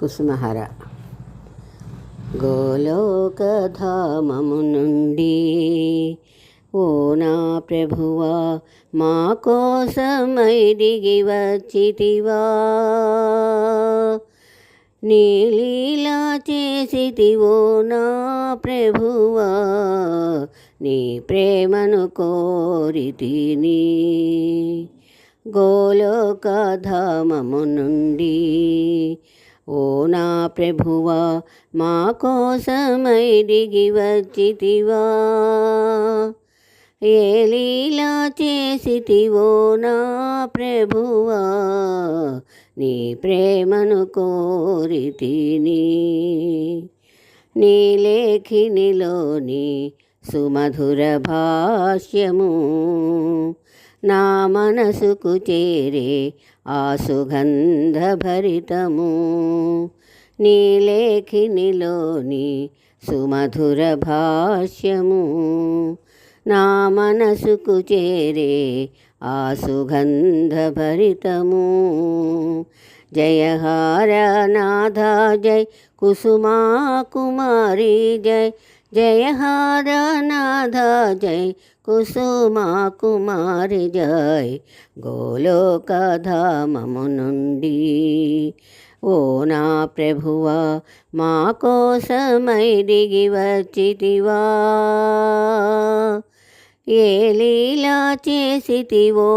కుసుమహర. గోలోకధామము నుండి ఓ నా ప్రభువా మా కోసమై దిగి వచ్చితివా నీలీలా చేసితివో నా ప్రభువా నీ ప్రేమను కోరితిని. గోలోకధామము నుండి ఓ నా ప్రభువా మా కోసమై దిగి వచ్చితివా. ఏ లీలా చేసితివో నా ప్రభువా నీ ప్రేమను కోరితిని. నీ లేఖినిలోని సుమధుర భాష్యము నా మనసుకు చేరే ఆ సుగంధభరితము. నీ లేఖినిలోని సుమధుర భాష్యము. నా మనసుకు చేరే ఆ సుగంధభరితము. జయహార నాథ జై కుసుమా కుమారి జయ జయ హారనాథ జై కుసుమా కుమారి జై గోలోకధామము నుండి ఓ నా ప్రభువా మా కోసమై దిగి వచ్చితివా ఏ లీలా చేసితివో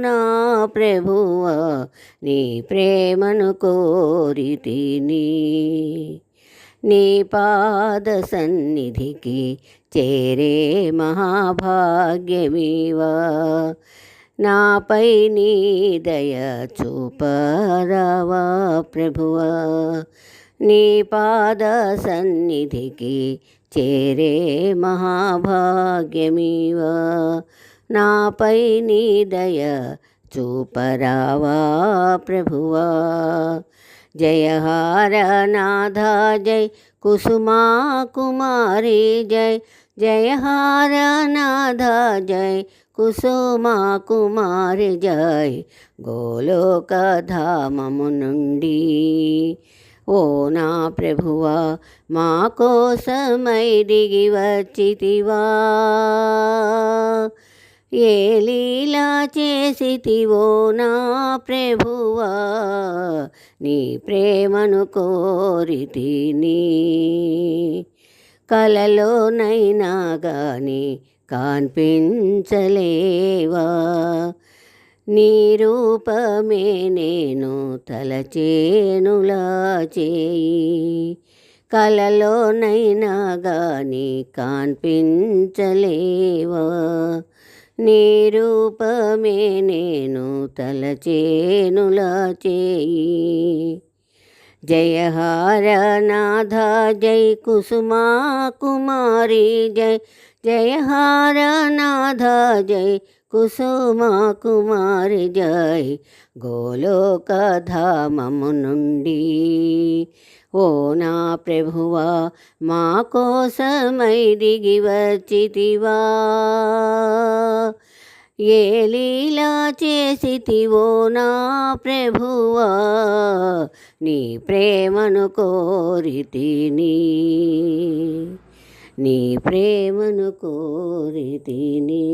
నా ప్రభువా నీ ప్రేమను కోరితిని నీ పాద సన్నిధికి చేరే మహాభాగ్యమీవా. నాపై నీ దయ చూపరావా ప్రభువా. నీ పాద సన్నిధికి చేరే మహాభాగ్యమీవా. నాపై నీ దయ చూపరావా ప్రభువా. జయహార నాథ జై కుసుమా కుమారి జై జయహార నాథ జై కుసుమా కుమారి జై గోలోకధామము నుండి ఓ నా ప్రభువా మా కోసమై దిగి వచ్చితివా ఏ లీలా చేసితివో నా ప్రభువా? నీ ప్రేమను కోరితిని. కలలోనైనా గాని కాన్పించలేవా? నీ రూపమే నేను తలచేనులా చేయి. కలలోనైనా గాని కాన్పించలేవా? నీ రూపమే నేను తలచేనులా చేయి జయహార నాథ జై కుసుమా కుమారి జై జయహార నాథ జై కుసుమా కుమారి జై గోలోకధామము నుండి ఓ నా ప్రభువా మా కోసమై దిగి వచ్చితివా. ఏ లీలా చేసితివో నా ప్రభువా నీ ప్రేమను కోరితిని. నీ ప్రేమను కోరితిని